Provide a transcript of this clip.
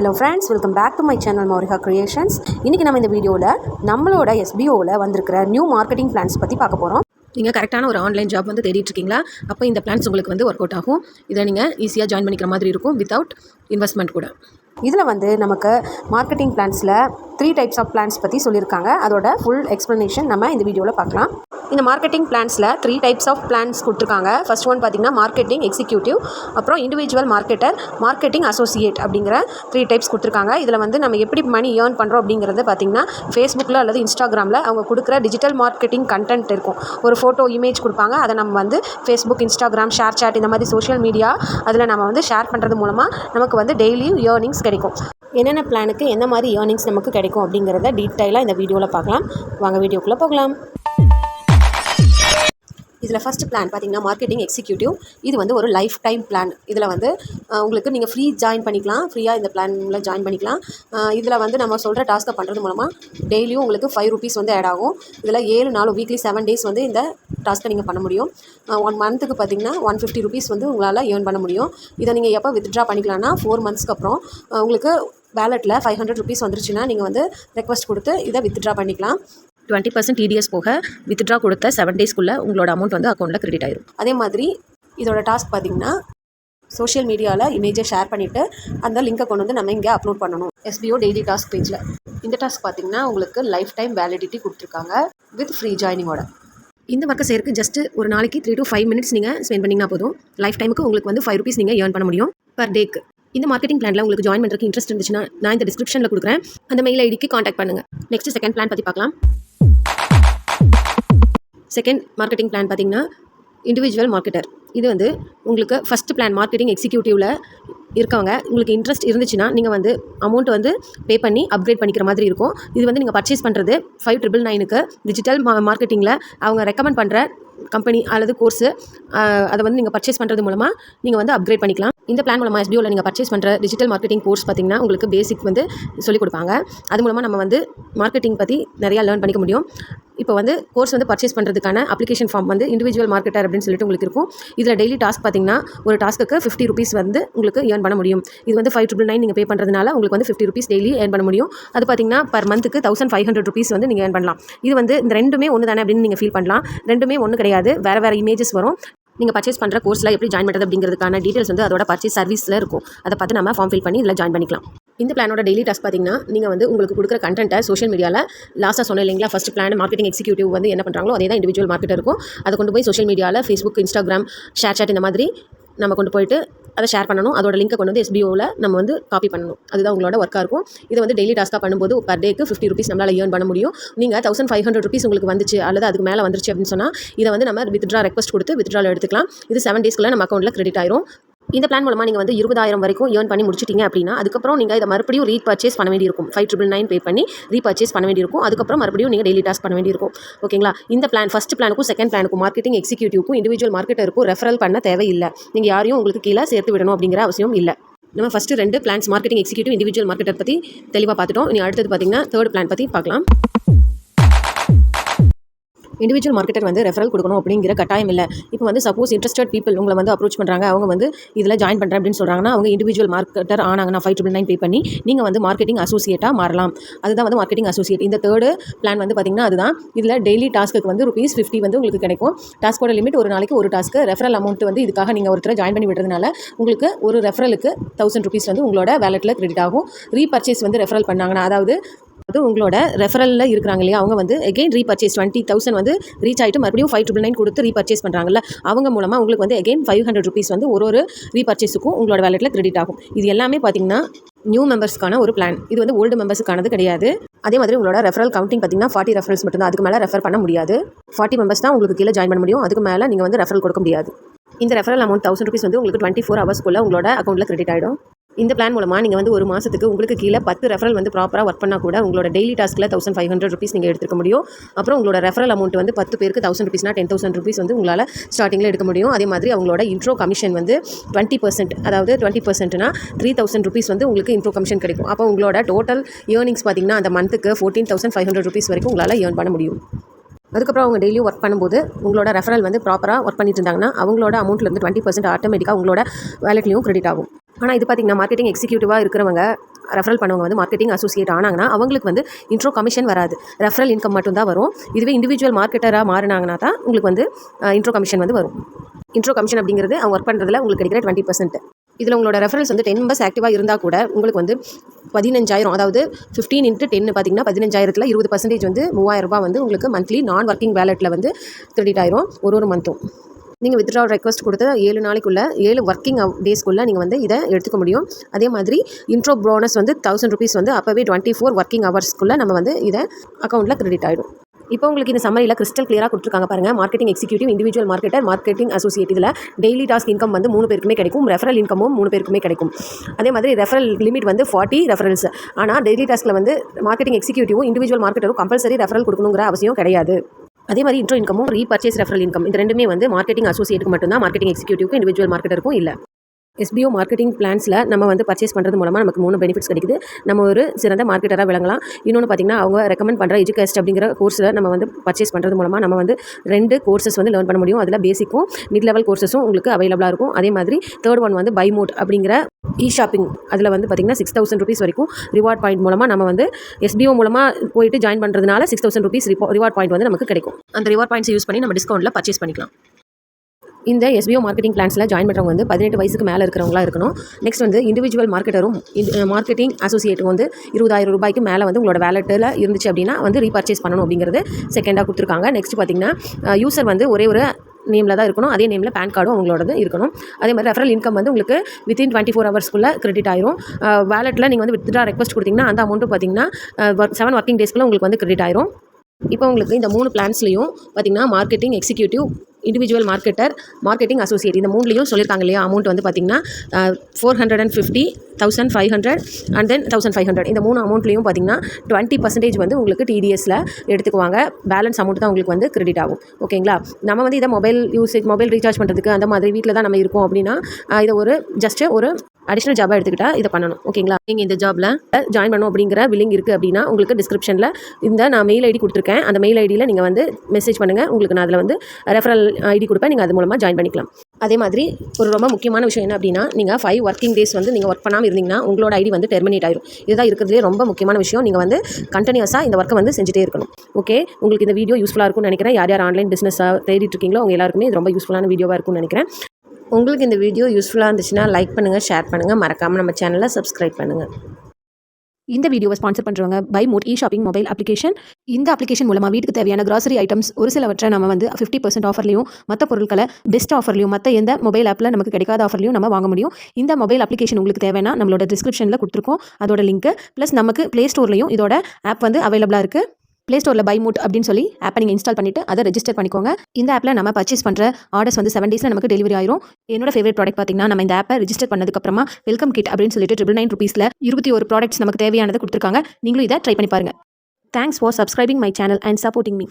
Hello friends welcome back to my channel Mourika creations இன்றைக்கி நம்ம இந்த வீடியோவில் நம்மளோட எஸ்பிஓவில் வந்திருக்கிற நியூ மார்க்கெட்டிங் பிளான்ஸ் பற்றி பார்க்க போகிறோம் நீங்கள் கரெக்டான ஒரு ஆன்லைன் ஜாப் வந்து தேடிட்டு இருக்கீங்களா? அப்போ இந்த பிளான்ஸ் உங்களுக்கு வந்து ஒர்க் அவுட் ஆகும். இதை நீங்கள் ஈஸியாக ஜாயின் பண்ணிக்கிற மாதிரி இருக்கும் வித்தவுட் இன்வெஸ்ட்மெண்ட் கூட. இதில் வந்து நமக்கு மார்க்கெட்டிங் பிளான்ஸில் த்ரீ டைப்ஸ் ஆஃப் பிளான்ஸ் பற்றி சொல்லியிருக்காங்க. அதோட ஃபுல் எக்ஸ்ப்ளனேஷன் நம்ம இந்த வீடியோவில் பார்க்கலாம். இந்த மார்க்கெட்டிங் பிளான்ஸில் த்ரீ டைப்ஸ் ஆஃப் பிளான்ஸ் கொடுத்துருக்காங்க. ஃபர்ஸ்ட் ஒன் பார்த்திங்கன்னா மார்க்கெட்டிங் எக்ஸிக்யூட்டிவ் அப்புறம் இண்டிவிஜுவல் மார்க்கெட்டர் மார்க்கெட்டிங் அசோசியேட் அப்படிங்கிற த்ரீ டைப்ஸ் கொடுத்துருக்காங்க. இதில் வந்து நம்ம எப்படி மணி ஏர்ன் பண்ணுறோம் அப்படிங்கிறது பார்த்திங்கன்னா ஃபேஸ்புக்கில் அல்லது இன்ஸ்டாகிராமில் அவங்க கொடுக்குற டிஜிட்டல் மார்க்கெட்டிங் கண்டென்ட் இருக்கும். ஒரு ஃபோட்டோ இமேஜ் கொடுப்பாங்க. அதை நம்ம வந்து ஃபேஸ்புக் இன்ஸ்டாகிராம் ஷேர் சாட் இந்த மாதிரி சோஷியல் மீடியா அதில் நம்ம வந்து ஷேர் பண்ணுறது மூலமாக நமக்கு வந்து டெய்லியும் ஏர்னிங்ஸ் கிடைக்கும். என்னென்ன பிளானுக்கு என்ன மாதிரி ஏர்னிங்ஸ் நமக்கு கிடைக்கும் அப்படிங்கிறத டீட்டெயிலாக இந்த வீடியோவில் பார்க்கலாம். வாங்க வீடியோக்குள்ளே போகலாம். இதில் ஃபஸ்ட் பிளான் பார்த்தீங்கன்னா மார்க்கெட்டிங் எக்ஸிக்யூட்டிவ் இது வந்து ஒரு லைஃப் டைம் பிளான் இதில் வந்து உங்களுக்கு நீங்கள் ஃப்ரீ ஜாயின் பண்ணிக்கலாம். ஃப்ரீயாக இந்த பிளானில் ஜாயின் பண்ணிக்கலாம். இதில் வந்து நம்ம சொல்கிற டாஸ்க்கை பண்ணுறது மூலமாக டெய்லியும் உங்களுக்கு ஃபைவ் ருபீஸ் வந்து ஆட் ஆகும். இதில் ஏழு நாலு வீக்லி செவன் டேஸ் வந்து இந்த டாஸ்க்கை நீங்கள் பண்ண முடியும். ஒன் மந்த்துக்கு பார்த்தீங்கன்னா ஒன் ஃபிஃப்டி ருபீஸ் வந்து உங்களால் ஏர்ன் பண்ண முடியும். இதை நீங்கள் எப்போ வித்ட்ரா பண்ணிக்கலாம்னா ஃபோர் மந்த்ஸ்க்கு அப்புறம் உங்களுக்கு வேலெட்டில் ஃபைவ் ஹண்ட்ரட் ருபீஸ் வந்துருச்சுன்னா நீங்கள் வந்து ரெக்வஸ்ட் கொடுத்து இதை வித்ட்ரா பண்ணிக்கலாம். டுவெண்ட்டி பர்சன்ட் டிடிஎஸ் போக வித்ட்ரா கொடுத்த செவன் டேஸ்க்குள்ளே உங்களோட அமௌண்ட் வந்து அக்கௌண்ட்டில் கிரெடிட் ஆயிரும். அதே மாதிரி இதோட டாஸ்க் பார்த்திங்கன்னா சோஷியல் மீடியாவில் இமேஜை ஷேர் பண்ணிவிட்டு அந்த லிங்கை கொண்டு வந்து நம்ம இங்கே அப்லோட் பண்ணணும். எஸ்பிஓ டெய்லி டாஸ்க் பேஜில் இந்த டாஸ்க் பார்த்திங்கன்னா உங்களுக்கு லைஃப் டைம் வேலிடிட்டி கொடுத்துருக்காங்க வித் ஃப்ரீ ஜாயினிங்கோட இந்த ஒர்க்கை செய்யறதுக்கு ஜஸ்ட் ஒரு நாளைக்கு த்ரீ டு ஃபைவ் மினிட்ஸ் நீங்கள் ஸ்பெண்ட் பண்ணிங்கன்னா போதும். லைஃப் டைமுக்கு உங்களுக்கு வந்து ஃபைவ் ருபீஸ் நீங்கள் ஏர்ன் பண்ண முடியும் பர் டேக்கு இந்த மார்க்கெட்டிங் பிளானில் உங்களுக்கு ஜாயின் பண்ணுறதுக்கு இன்ட்ரெஸ்ட் இருந்துச்சுன்னா நான் இந்த டிஸ்கிரிப்ஷனில் கொடுக்குறேன். அந்த மெயில் ஐடிக்கு காண்டாக்ட் பண்ணுங்கள் நெக்ஸ்ட் செகண்ட் பிளான் பற்றி பார்க்கலாம். செகண்ட் மார்க்கெட்டிங் பிளான் பார்த்தீங்கன்னா இண்டிவிஜுவல் மார்க்கெட்டர் இது வந்து உங்களுக்கு ஃபஸ்ட்டு பிளான் மார்க்கெட்டிங் எக்ஸிக்யூட்டிவில் இருக்கவங்க உங்களுக்கு இன்ட்ரெஸ்ட் இருந்துச்சுன்னா நீங்கள் வந்து அமௌண்ட் வந்து பே பண்ணி அப்கிரேட் பண்ணிக்கிற மாதிரி இருக்கும். இது வந்து நீங்கள் பர்ச்சேஸ் பண்ணுறது ஃபைவ் ட்ரிபிள் நைனுக்கு டிஜிட்டல் மா மார்க்கெட்டிங்கில் அவங்க ரெக்கமெண்ட் பண்ணுற கம்பெனி அல்லது கோர்ஸு அதை வந்து நீங்கள் பர்ச்சேஸ் பண்ணுறது மூலமாக நீங்கள் வந்து அப்கிரேட் பண்ணிக்கலாம். இந்த பிளான் மூலமாக எஸ்பிஓவில் நீங்கள் பர்ச்சேஸ் பண்ணுற டிஜிட்டல் மார்க்கெட்டிங் கோர்ஸ் பார்த்தீங்கன்னா உங்களுக்கு பேசிக் வந்து சொல்லிக் கொடுப்பாங்க. அது மூலமாக நம்ம வந்து மார்க்கெட்டிங் பற்றி நிறையா லேர்ன் பண்ணிக்க முடியும். இப்போ வந்து கோர்ஸ் வந்து பர்ச்சேஸ் பண்ணுறதுக்கான அப்ளிகேஷன் ஃபார்ம் வந்து இண்டிவிஜுவல் மார்க்கெட்டர் அப்படின்னு சொல்லிட்டு உங்களுக்கு இருக்கும். இதில் டெய்லி டாஸ்க் பார்த்தீங்கன்னா ஒரு டாஸ்க்கு ஃபிஃப்டி ருபீஸ் வந்து உங்களுக்கு ஏர்ன் பண்ண முடியும். இது வந்து ஃபைவ் ட்ரிபிள் நைன் நீங்கள் பே பண்ணுறதுனால உங்களுக்கு வந்து ஃபிஃப்டி ருபீஸ் டெய்லி ஏர்ன் பண்ண முடியும். அது பார்த்தீங்கன்னா பர் மந்த்துக்கு தௌசண்ட் ஃபைவ் ஹண்ட்ரட் ருபீஸ் வந்து நீங்கள் ஏர்ன் பண்ணலாம். இது வந்து இந்த ரெண்டுமே ஒன்று தானே அப்படின்னு நீங்கள் ஃபீல் பண்ணலாம். ரெண்டுமே ஒன்று கிடையாது. வேறு வேறு இமேஜஸ் வரும். நீங்கள் பர்ச்சேஸ் பண்ணுற கோர்ஸில் எப்படி ஜாயின் பண்ணுறது அப்படிங்கிறதுக்கான டீட்டெயில்ஸ் வந்து அதோட பர்ச்சேஸ் சர்வீஸில் இருக்கும். அதை பார்த்து நம்ம ஃபார்ம் ஃபில் பண்ணி இதில் ஜாயின் பண்ணிக்கலாம். இந்த பிளானோட டெய்லி டாஸ்க் பார்த்தீங்கன்னா நீங்கள் வந்து உங்களுக்கு கொடுக்குற கண்டென்ட்டை சோஷியல் மீடியாவில் லாஸ்ட்டாக சொன்னேன் இல்லைங்களா? ஃபஸ்ட் பிளான் மார்க்கெட்டிங் எக்ஸிக்யூட்டிவ் வந்து என்ன பண்ணுறாங்களோ அதே தான் இண்டிவிஜுவல் மார்க்கெட் இருக்கும் அதை கொண்டு போய் சோஷியல் மீடியாவில் ஃபேஸ்புக் இன்ஸ்டாகிராம் ஷேர் சாட் இந்த மாதிரி நம்ம கொண்டு போயிட்டு அதை ஷேர் பண்ணணும். அதோட லிங்கை கொண்டு வந்து எஸ்பிஓவில் நம்ம வந்து காப்பி பண்ணணும். அதுதான் உங்களோட ஒர்க்காக இருக்கும். இதை வந்து டெய்லி டாஸ்க்காக பண்ணும்போது பர் டேக்கு ஃபிஃப்டி ருபீஸ் நம்மளால் ஏர்ன் பண்ண முடியும். நீங்கள் தௌசண்ட் ஃபைவ் ஹண்ட்ரட் ருபீஸ் உங்களுக்கு வந்துச்சு அல்லது அதுக்கு மேலே வந்துருச்சு அப்படின்னு சொன்னால் இதை வந்து நம்ம வித்ட்ரா ரெக்வஸ்ட் கொடுத்து வித்ட்ராவில் எடுத்துக்கலாம். இது செவன் டேஸ்க்குள்ள நம்ம அக்கௌண்ட்டில் கிரெடிட் ஆயிரும். இந்த பிளான் மூலமாக நீங்கள் வந்து இருபதாயிரம் வரைக்கும் ஏர்ன் பண்ணி முடிச்சிட்டீங்க அப்படின்னா அதுக்கப்புறம் நீங்கள் இதை மறுபடியும் ரீபர்ச்சேஸ் பண்ண வேண்டியிருக்கும். ஃபைவ் ட்ரிபிள் நைன் பே பண்ணி ரீபர்ச்சேஸ் பண்ண வேண்டியிருக்கும். அதுக்கப்புறம் மறுபடியும் நீங்கள் டெய்லி டாஸ்க் பண்ண வேண்டியிருக்கும். ஓகேங்களா? இந்த பிளான் ஃபஸ்ட் பிளானுக்கும் செகண்ட் பிளானுக்கும் மார்க்கெட்டிங் எக்ஸிக்யூட்டிவ்க்கும் இண்டிவிஜுவல் மார்க்கெட்டருக்கும் ரெஃபரல் பண்ண தேவையில்லை. நீங்கள் யாரையும் உங்களுக்கு கீழே சேர்த்து விடணும் அப்படிங்கிற அவசியம் இல்லை. நம்ம ஃபஸ்ட்டு ரெண்டு plans marketing executive individual marketer பற்றி தெளிவாக பார்த்துட்டோம். இனி அடுத்தது பார்த்தீங்கன்னா தேர்ட் பிளான் பற்றி பார்க்கலாம். இண்டிவிஜுவல் மார்க்கெட்டர் வந்து ரெஃபரல் கொடுக்கணும் அப்படிங்கிற கட்டாயம் இல்லை. இப்போ வந்து சப்போஸ் இன்ட்ரெஸ்டட் பீப்பிள் உங்களை வந்து அப்ரோச் பண்ணுறாங்க அவங்க வந்து இதில் ஜாயின் பண்ணுறேன் அப்படின்னு சொல்கிறாங்கன்னா அவங்க இண்டிவிஜுவல் மார்க்கெட்டர் ஆனாங்கன்னா ஃபைவ் ட்ரிபிள் நைன் பே பண்ணி நீங்கள் வந்து மார்க்கெட்டிங் அசோசியேட்டாக மாறலாம். அதுதான் வந்து மார்க்கெட்டிங் அசோசியேட் இந்த தேர்டு பிளான் வந்து பார்த்திங்கன்னா அதுதான். இதில் டெய்லி டாஸ்க்கு வந்து ருபீஸ் ஃபிஃப்டி வந்து உங்களுக்கு கிடைக்கும். டாஸ்கோட லிமிட் ஒரு நாளைக்கு ஒரு டாஸ்க்கு ரெஃபரல் அமௌண்ட் வந்து இதுக்காக நீங்கள் ஒருத்தர் ஜாயின் பண்ணி விடுறதுனால உங்களுக்கு ஒரு ரெஃபரலுக்கு தௌசண்ட் ருபீஸ் வந்து உங்களோட வேலெட்டில் கிரெடிட் ஆகும். ரீபர்ச்சேஸ் வந்து ரெஃபரல் பண்ணாங்கன்னா அதாவது அது உங்களோட ரெஃபரலில் இருக்கிறாங்க இல்லையா? அவங்க வந்து எகைன் ரீபர்ச்சேஸ் டுவெண்ட்டி தௌசண்ட் வந்து ரீச் ஆகிட்டு மறுபடியும் ஃபைவ் ட்ரிபிள் நைன் கொடுத்து ரீபர்ச்சேஸ் பண்ணுறாங்கல்ல அவங்க மூலமாக உங்களுக்கு வந்து எகெயின் ஃபைவ் ஹண்ட்ரட் ருபீஸ் வந்து ஒரு ஒரு ரீபர்ச்சேஸுக்கும் உங்களோட வேலெட்டில் கிரெடிட் ஆகும். இது எல்லாமே பார்த்தீங்கன்னா நியூ மெம்பர்ஸ்க்கான ஒரு பிளான் இது வந்து ஓல்டு மெம்பர்ஸுக்கானது கிடையாது. அதே மாதிரி உங்களோட ரெஃபரல் கவுண்டிங் பார்த்தீங்கன்னா ஃபார்ட்டி ரெஃபரல்ஸ் மட்டும்தான். அதுக்கு மேலே ரெஃபர் பண்ண முடியாது. ஃபார்ட்டி மெம்பர்ஸ் தான் உங்களுக்கு கீழே ஜாயின் பண்ண முடியும். அதுக்கு மேலே நீங்கள் வந்து ரெஃபரல் கொடுக்க முடியாது. இந்த ரெஃபரல் அமௌண்ட் தௌசண்ட் ருபீஸ் வந்து உங்களுக்கு டுவெண்ட்டி ஃபோர் ஹவர்ஸ்க்குள்ளே உங்களோட அக்கௌண்ட்டில் கிரெடிட் ஆகிடும் இந்த பிளான் மூலமாக நீங்கள் வந்து ஒரு மாதத்துக்கு உங்களுக்கு கீழே பத்து ரெஃபரல் வந்து ப்ராப்பராக ஒர்க் பண்ணால் கூட உங்களோட டெய்லி டாஸ்க்கில் தௌசண்ட் ஃபைவ் ஹண்ட்ரட் ருபீஸ் நீங்கள் எடுத்துக்க முடியும். அப்புறம் உங்களோட ரெஃபரல் அமௌண்ட் வந்து பத்து பேருக்கு தௌசண்ட் ருபீஸ்னா டென் தௌசண்ட் ருபீஸ் வந்து உங்களால் ஸ்டார்டிங்கில் எடுக்க முடியும். அதே மாதிரி அவங்களோட இன்ட்ரோ கமிஷன் வந்து டுவெண்ட்டி பர்சன்ட் அதாவது டுவெண்ட்டி பர்சன்ட்னா த்ரீ தௌசண்ட் ருபீஸ் வந்து உங்களுக்கு இன்ட்ரோ கமிஷன் கிடைக்கும். அப்போ உங்களோட டோட்டல் இயர்னிங்ஸ் பார்த்தீங்கன்னா அந்த மந்த்துக்கு fourteen thousand five hundred rupees வரைக்கும் உங்களால் ஏர்ன் பண்ண முடியும். அதுக்கப்புறம் அவங்க டெய்லியும் ஒர்க் பண்ணும்போது உங்களோட ரெஃபரல் வந்து ப்ராப்பராக ஒர்க் பண்ணிட்டு இருந்தாங்கன்னா அவங்களோட அமௌண்ட்லேருந்து டுவெண்ட்டி பர்சன்ட் ஆட்டோமேட்டிக்காக உங்களோட வேலெட்லையும் கிரெடிட் ஆகும். ஆனால் இது பார்த்தீங்கன்னா மார்க்கெட்டிங் எக்ஸிக்யூட்டிவாக இருக்கிறவங்க ரெஃபரல் பண்ணவங்க வந்து மார்க்கெட்டிங் அசோசியேட் ஆனாங்கன்னா அவங்களுக்கு வந்து இன்ட்ரோ கமிஷன் வராது. ரெஃபரல் இன்கம் மட்டும்தான் வரும். இதுவே இண்டிவிஜுவல் மார்க்கெட்டராக மாறினாங்கன்னா தான் உங்களுக்கு வந்து இன்ட்ரோ கமிஷன் வந்து வரும். இன்ட்ரோ கமிஷன் அப்படிங்கிறது அவங்க ஒர்க் பண்ணுறதுல உங்களுக்கு கிடைக்கிற டுவெண்ட்டி பர்சன்ட் இதில் உங்களோட ரெஃபரன்ஸ் வந்து டென் மெம்பர்ஸ் ஆக்டிவாக இருந்தால் கூட உங்களுக்கு வந்து பதினஞ்சாயிரம் அதாவது ஃபிஃப்டீன் இன்ட்டு டென்னு பார்த்தீங்கன்னா பதினஞ்சாயிரத்தில் இருபது பர்சன்டேஜ் வந்து மூவாயிரம் ரூபாய் வந்து உங்களுக்கு மந்த்லி நான் ஒர்க்கிங் வேலெட்டில் வந்து கிரெடிட் ஆயிரும் ஒரு ஒரு மந்த்தும் நீங்கள் வித்ட்ரா ரெக்வஸ்ட் கொடுத்த ஏழு நாளைக்குள்ளே ஏழு ஒர்க்கிங் டேஸ்க்குள்ளே நீங்கள் வந்து இதை எடுத்துக்க முடியும். அதே மாதிரி இன்ட்ரோ போனஸ் வந்து தௌசண்ட் ருபீஸ் வந்து அப்போவே டுவெண்ட்டி ஃபோர் ஒர்க்கிங் ஹவர்ஸ்க்குள்ளே நம்ம வந்து இதை அக்கௌண்ட்டில் கிரெடிட் ஆகிடும் இப்போ உங்களுக்கு இந்த சம்மரியில் கிறிஸ்டல் கிளியராக கொடுத்துருக்காங்க பாருங்கள் marketing executive individual marketer marketing associate இதில் டெய்லி டாஸ்க் இன்கம் வந்து மூணு பேருக்குமே கிடைக்கும். ரெஃபரல் இன்கமும் மூணு பேருக்குமே கிடைக்கும். அதே மாதிரி ரெஃபரல் லிமிட் வந்து ஃபார்ட்டி ரெஃபரல்ஸ் ஆனால் டெய்லி டாஸ்க்கில் வந்து மார்க்கெட்டிங் எக்ஸிக்யூட்டிவும் இண்டிவிஜுவல் மார்க்கெட்டரும் கம்பல்சரி ரெஃபரல் கொடுக்கணுங்கிற அவசியம் கிடையாது. அதே மாதிரி இன்ட்ரோ இன்கமும் ரீபர்ச்சேஸ் ரெஃபரல் இன்கம் இந்த ரெண்டுமே வந்து மார்க்கெட்டிங் அசோசியேட்டுக்கு மட்டும்தான் மார்க்கெட்டிங் எக்ஸிக்யூட்டிவ்க்கு இண்டிவிஜுவல் மார்க்கெட்டருக்கும் இல்லை. எஸ்பிஓ மார்க்கெட்டிங் பிளான்ஸில் நம்ம வந்து பர்ச்சேஸ் பண்ணுறது மூலமாக நமக்கு மூணு பெனிஃபிட்ஸ் கிடைக்குது. நம்ம ஒரு சிறந்த மார்க்கெட்டராக விளங்கலாம். இன்னொன்று பார்த்திங்கன்னா அவங்க ரெக்கமெண்ட் பண்ணுற எஜுகேஸ்ட் அப்படிங்கிற கோர்ஸில் நம்ம வந்து பர்ச்சேஸ் பண்ணுறது மூலமாக நம்ம வந்து ரெண்டு கோர்சஸ் வந்து லேர்ன் பண்ண முடியும். அதில் பேசிக்கும் மிட் லெவல் கோர்சஸும் உங்களுக்கு அவைலபிளாக இருக்கும். அதே மாதிரி தேர்ட் ஒன் வந்து பை மோட் அப்படிங்கிற இ ஷாப்பிங் அதில் வந்து பார்த்திங்கன்னா சிக்ஸ் தௌசண்ட் ருபீஸ் வரைக்கும் ரிவார்ட் பாயிண்ட் மூலமாக நம்ம வந்து எஸ்பிஓ மூலமாக போயிட்டு ஜாயின் பண்ணுறதுனால six thousand rupees reward point வந்து நமக்கு கிடைக்கும். அந்த ரிவார்ட் பாயிண்ட்ஸ் யூஸ் பண்ணி நம்ம டிஸ்கவுண்ட்டில் பர்ச்சேஸ் பண்ணிக்கலாம். இந்த எஸ்பிஓ மார்க்கெட்டிங் பிளான்ஸில் ஜாயின் பண்ணுறவங்க வந்து பதினெட்டு வயசுக்கு மேலே இருக்கிறவங்களா இருக்கணும். நெக்ஸ்ட் வந்து இண்டிவிஜுவல் மார்க்கெட்டரும் மார்க்கெட்டிங் அசோசியேட்டும் வந்து இருபதாயிரம் ரூபாய்க்கு மேலே வந்து உங்களோட வேலெட்டில் இருந்துச்சு அப்படின்னா வந்து ரீபர்ச்சேஸ் பண்ணணும் அப்படிங்கிறது செகண்டாக கொடுத்துருக்காங்க. நெக்ஸ்ட் பார்த்தீங்கன்னா யூசர் வந்து ஒரே ஒரு நேமில் தான் இருக்கணும். அதே நேமில் பேன் கார்டும் அவங்களோடது இருக்கணும். அதே மாதிரி ரெஃபரல் இன்கம் வந்து உங்களுக்கு வித்தின் டுவெண்ட்டி ஃபோர் ஹவர்ஸ்க்குள்ளே கிரெடிட் ஆயிரும். வேலெட்டில் நீங்கள் வந்து வித்ட்ரா ரெக்வஸ்ட் கொடுத்தீங்கன்னா அந்த அமௌண்ட்டு பார்த்தீங்கன்னா செவன் ஒர்க்கிங் டேஸ்க்குள்ளே உங்களுக்கு வந்து கிரெடிட் ஆயிரும். இப்போ உங்களுக்கு இந்த மூணு பிளான்ஸ்லையும் பார்த்தீங்கன்னா marketing executive individual marketer marketing associate இந்த மூணுலையும் சொல்லியிருக்காங்க இல்லையா? அமௌண்ட் வந்து பார்த்தீங்கன்னா four hundred and fifty thousand five hundred and ten thousand five hundred இந்த மூணு அமௌண்ட்லேயும் பார்த்தீங்கன்னா டுவெண்ட்டி பர்சன்டேஜ் வந்து உங்களுக்கு டிடிஎஸில் எடுத்துக்குவாங்க. பேலன்ஸ் அமௌண்ட் தான் உங்களுக்கு வந்து கிரெடிட் ஆகும். ஓகேங்களா நம்ம வந்து இதை மொபைல் யூசேஜ் மொபைல் ரீசார்ஜ் பண்ணுறதுக்கு அந்த மாதிரி வீட்டில் தான் நம்ம இருக்கோம் அப்படின்னா இதை ஒரு ஜஸ்ட்டு ஒரு அடிஷ்னல் ஜாபாக எடுத்துக்கிட்டால் இதை பண்ணணும். ஓகேங்களா? நீங்கள் இந்த ஜாபில் ஜாயின் பண்ணணும் அப்படிங்கிற வில்லிங் இருக்குது அப்படின்னா உங்களுக்கு டிஸ்கிரிப்ஷனில் இந்த நான் மெயில் ஐடி கொடுத்துருக்கேன். அந்த மெயில் ஐடியில் நீங்கள் வந்து மெசேஜ் பண்ணுங்கள் உங்களுக்கு நான் அதில் வந்து ரெஃபரல் ஐடி கொடுப்பேன். நீங்கள் அது மூலமாக ஜாயின் பண்ணிக்கலாம். அதே மாதிரி ஒரு ரொம்ப முக்கியமான விஷயம் என்ன அப்படின்னா நீங்கள் ஃபைவ் ஒர்க்கிங் டேஸ் வந்து நீங்கள் ஒர்க் பண்ணாமல் இருந்தீங்கன்னா உங்களோட ஐடி வந்து டெர்மினேட் ஆயிரும். இதுதான் இருக்கிறதுலே ரொம்ப முக்கியமான விஷயம். நீங்கள் வந்து கண்டினியூஸாக இந்த ஒர்க்கை வந்து செஞ்சுட்டே இருக்கணும். ஓகே? உங்களுக்கு இந்த வீடியோ யூஸ்ஃபுல்லாக இருக்கும்னு நினைக்கிறேன். யார் யார் ஆன்லைன் பிஸ்னஸாக தேடிட்டு இருக்கீங்களோ அவங்க எல்லாருக்குமே இது ரொம்ப யூஸ்ஃபுல்லான வீடியோவாக இருக்கும்னு நினைக்கிறேன். உங்களுக்கு இந்த வீடியோ யூஸ்ஃபுல்லாக இருந்துச்சுன்னா லைக் பண்ணுங்கள் ஷேர் பண்ணுங்கள் மறக்காமல் நம்ம சேனலை சப்ஸ்கிரைப் பண்ணுங்கள் இந்த வீடியோவை ஸ்பான்சர் பண்ணுறவங்க buy mode e shopping mobile application இந்த அப்ளிகேஷன் மூலமாக வீட்டுக்கு தேவையான கிராசரி ஐட்டம்ஸ் ஒரு சிலவற்றை நம்ம வந்து ஃபிஃப்டி பர்சன்ட் ஆஃபர்லையும் மற்ற பொருட்களை பெஸ்ட் ஆஃபர்லையும் மற்ற எந்த மொபைல் ஆப்பில் நமக்கு கிடைக்காத ஆஃபர்லையும் நம்ம வாங்க முடியும். இந்த மொபைல் அப்ளிகேஷன் உங்களுக்கு தேவைன்னா நம்மளோட டிஸ்கிரிப்ஷனில் கொடுத்துருக்கோம். அதோட லிங்க் ப்ளஸ் நமக்கு ப்ளே ஸ்டோர்லையும் இதோட ஆப் வந்து அவைலபிளாக இருக்குது ப்ளே ஸ்டோரில் பை மூட் அப்படின்னு சொல்லி ஆப்பை நீங்கள் இன்ஸ்டால் பண்ணிவிட்டு அதை ரெஜிஸ்டர் பண்ணிக்கோங்க. இந்த ஆப்பில் நம்ம பர்ச்சேஸ் பண்ணுற ஆர்டர்ஸ் வந்து செவன் டேஸில் நமக்கு டெலிவரி ஆயிரும். என்னோட ஃபேவரட் ப்ராடக்ட் பார்த்தீங்கன்னா நம்ம இந்த ஆப்பை ரெஜிஸ்டர் பண்ணதுக்கப்புறமா வெல்கம் கிட் அப்படின்னு சொல்லிட்டு ட்ரிபிள் நைன் ருபீஸில் இருபத்தி ஒரு ப்ராடக்ட்ஸ் நமக்கு தேவையானது கொடுத்துருக்காங்க. நீங்களும் இதை ட்ரை பண்ணி பாருங்கள் thanks for subscribing my channel and supporting me